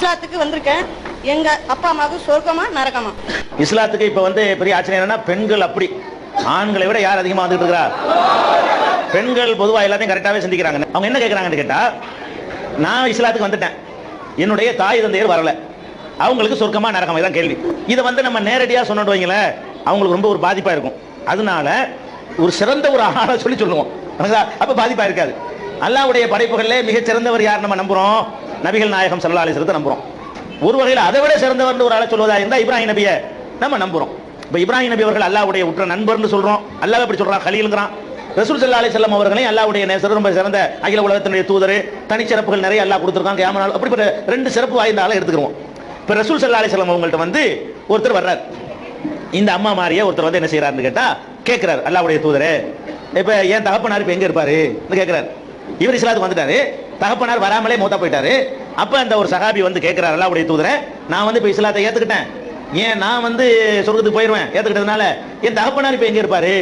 இஸ்லாத்துக்கு வந்திருக்கேன். எங்க அப்பா அம்மாவுக்கு சொர்க்கமா நரகமா? இஸ்லாத்துக்கு இப்ப வந்து பெரிய ஆச்சரியம் என்னன்னா பெண்கள் அப்படி. ஆண்களை விட யார் அதிகமா வந்துட்டு இருக்கிறா? பெண்கள் பொதுவா எல்லாத்தையும் கரெக்டாவே சிந்திக்கிறாங்க. அவங்க என்ன கேட்கறாங்கன்னு கேட்டா நான் இஸ்லாத்துக்கு வந்துட்டேன். என்னுடைய தாய் தந்தையர் வரல. அவங்களுக்கு சொர்க்கமா நரகம்? இதான் கேள்வி. இதை வந்து நம்ம நேரடியாக சொன்னோம் வைங்களேன் அவங்களுக்கு ரொம்ப ஒரு பாதிப்பா இருக்கும். அதனால ஒரு சிறந்த ஒரு ஆளை சொல்லி சொல்லுவோம். அப்போ அப்ப பாதிப்பா இருக்காது. அல்லாவுடைய படைப்புகளிலே மிகச்சிறந்தவர் யார் நம்ம நம்புறோம்? நபிகள் நாயகம் சல்லா அலைஹி வஸல்லத்தை நம்புறோம். ஒரு வகையில் அதை விட சிறந்தவர் ஒரு ஆளை சொல்வதா இருந்தால் இப்ராஹிம் நபியை நம்ம நம்புறோம். இப்போ இப்ராஹிம் நபி அவர்கள் அல்லாவுடைய உற்ற நண்பர்னு சொல்றோம். அல்லாஹ் எப்படி சொல்றான்? கலீலுங்கிறான். ரசூல் சல்லா அலி செல்லம் அவர்களையும் அல்லாவுடைய நேசர் ரொம்ப சிறந்த அகில உலகத்தினுடைய தூதர் தனிச்சிறப்புகள் நிறைய அல்லாஹ் கொடுத்துருக்காங்க. ஏமனால் அப்படிப்பட்ட ரெண்டு சிறப்பு வாய்ந்த ஆளை எடுத்துக்கிறோம் இப்போ ரசூல் சல்லா அலி செல்லம் அவங்கள்ட்ட வந்து ஒருத்தர் வர்றார். இந்த அம்மா மாதிரியே ஒருத்தர் வந்து என்ன செய்யறாருன்னு கேட்டா கேட்கிறார் அல்லாவுடைய தூதரே இப்போ என் தகப்பனார் இப்ப எங்க இருப்பாரு? கேட்கிறார். இவர் இஸ்லாத்துக்கு வந்துட்டாரு. தகப்பனார் வராமலே மூத்தா போயிட்டாரு. அப்ப அந்த ஒரு சகாபி வந்து கேட்கிறார் அல்லாஹ்வுடைய தூதர நான் வந்து இப்ப இஸ்லாத்தை ஏத்துக்கிட்டேன். ஏன் நான் வந்து சொர்க்கத்துக்கு போயிருவேன்? ஏத்துக்கிட்டதுனால என் தகப்பனார் இப்ப எங்க இருப்பாரு?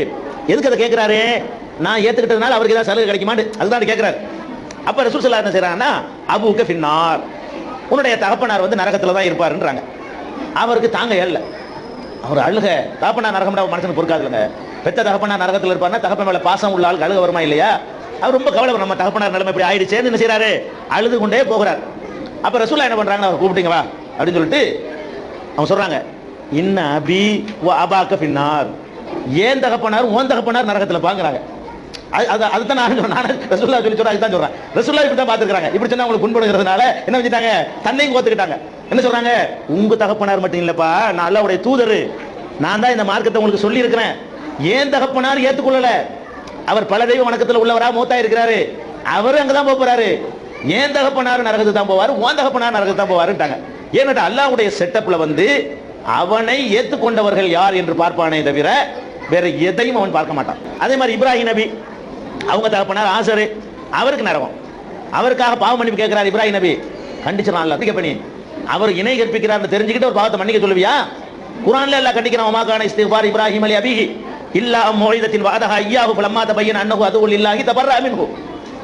எதுக்கு அதை கேட்கிறாரு நான் ஏத்துக்கிட்டதுனால அவருக்கு ஏதாவது சலுகை கிடைக்குமான்னு. அதுதான் கேட்கிறாரு அப்ப ரசூல் சல்லா என்ன செய்யறாங்கன்னா அபுவுக்கு ஃபின்னார் உன்னுடைய தகப்பனார் வந்து நரகத்துல தான் இருப்பாருன்றாங்க. அவருக்கு தாங்க ஏறல அவர் அழுக தகப்பனார் நரகம்டா மனுஷனுக்கு பொறுக்காதுங்க. பெத்த தகப்பனார் நரகத்தில் இருப்பாருன்னா தகப்பன் மேல பாசம் உள்ள ஆளுக்கு அழுக வருமா இல்லையா? அவர் ரொம்ப கவலை நம்ம தகப்பனார் நிலைமை இப்படி ஆயிடுச்சேன்னு என்ன செய்றாரு? அழுது கொண்டே போகிறார். அப்ப ரசூலா என்ன பண்றாங்க? அவர் கூப்பிட்டீங்க வா. அப்படின்னு சொல்லிட்டு அவங்க சொல்கிறாங்க இன்ன அபி வ அபாக்க பின்னார் ஏன் தகப்பனார்? உன் தகப்பனார் நரகத்துல பாக்குறாங்க அது- அதுதான் நான் சொல்றேன். நான் ரசூல்லா சொல்லி சொல்றேன் அதுதான் சொல்றேன். ரசூல்லா இப்படி தான் பாத்துக்கிறாங்க இப்படி சொன்னா உங்களுக்கு புண்படுகிறதுனால என்ன வச்சுட்டாங்க? தன்னையும் கோத்துக்கிட்டாங்க. என்ன சொல்றாங்க? உங்க தகப்பனார் மட்டும் இல்லப்பா நான் அல்லாவுடைய தூதரு. நான் தான் இந்த மார்க்கத்தை உங்களுக்கு சொல்லி இருக்கிறேன் ஏன் தகப்பனார் ஏத்துக்கொள்ளல? அவர் பல தெய்வ வணக்கத்தில் உள்ளவரா மூத்தா இருக்கிறாரு. அவரு அங்கதான் போகிறாரு போறாரு. ஏன் தகப்பனார் நரகத்துக்கு தான் போவாரு? ஓன் தகப்பனார் நரகத்துக்கு தான் போவாருட்டாங்க ஏன்னா அல்லாவுடைய செட்டப்ல வந்து அவனை ஏத்துக்கொண்டவர்கள் யார் என்று பார்ப்பானே தவிர வேற எதையும் அவன் பார்க்க மாட்டான். அதே மாதிரி இப்ராஹிம் நபி அவங்க தகப்பனார் ஆசரு அவருக்கு நரகம். அவருக்காக பாவ மன்னிப்பு கேட்கிறார் இப்ராஹிம் நபி. கண்டிச்சிடலாம் அதிக பண்ணி. அவர் இணை கற்பிக்கிறார் தெரிஞ்சுக்கிட்டு ஒரு பாவத்தை மன்னிக்க சொல்லுவியா? குரான்ல எல்லாம் கண்டிக்கிறான் உமாக்கான இஸ்திஃபார் இப்ராஹிம் அலி அபிஹி. இல்லா மோயிதத்தின் வாதஹா ஐயாவு பலம்மா பையன் அன்னகு அதுவுள் இல்லாஹி தபர்ரா மின்ஹு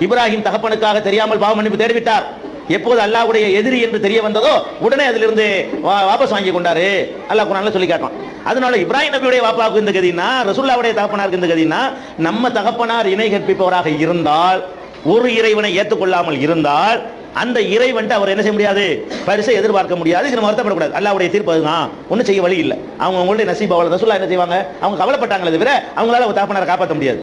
இப்ராஹிம் தகப்பனுக்காக தெரியாமல் பாவ மன்னிப்பு தேடிவிட்டார். எப்போது அல்லாஹ்வுடைய எதிரி என்று தெரிய வந்ததோ உடனே அதிலிருந்து வா- வாபஸ் வாங்கி கொண்டாரு. அல்லாஹ் குரான்ல சொல்லி காட்டுவான். அதனால இப்ராஹிம் நபியுடைய வாப்பாவுக்கு இந்த கதினா ரசூல்லாவுடைய தகப்பனாருக்கு இந்த கதினா நம்ம தகப்பனார் இணை கற்பிப்பவராக இருந்தால் ஒரு இறைவனை ஏற்றுக்கொள்ளாமல் இருந்தால் அந்த இறைவன்ட்டு அவர் என்ன செய்ய முடியாது? பரிசை எதிர்பார்க்க முடியாது. இது வருத்தப்படக்கூடாது. அல்லாவுடைய தீர்ப்பு அதுதான். ஒன்றும் செய்ய வழி இல்லை. அவங்க அவங்களுடைய நசீப் அவ்வளோ ரசூல்லா என்ன செய்வாங்க? அவங்க கவலைப்பட்டாங்களே தவிர அவங்களால தகப்பனாரை காப்பாற்ற முடியாது.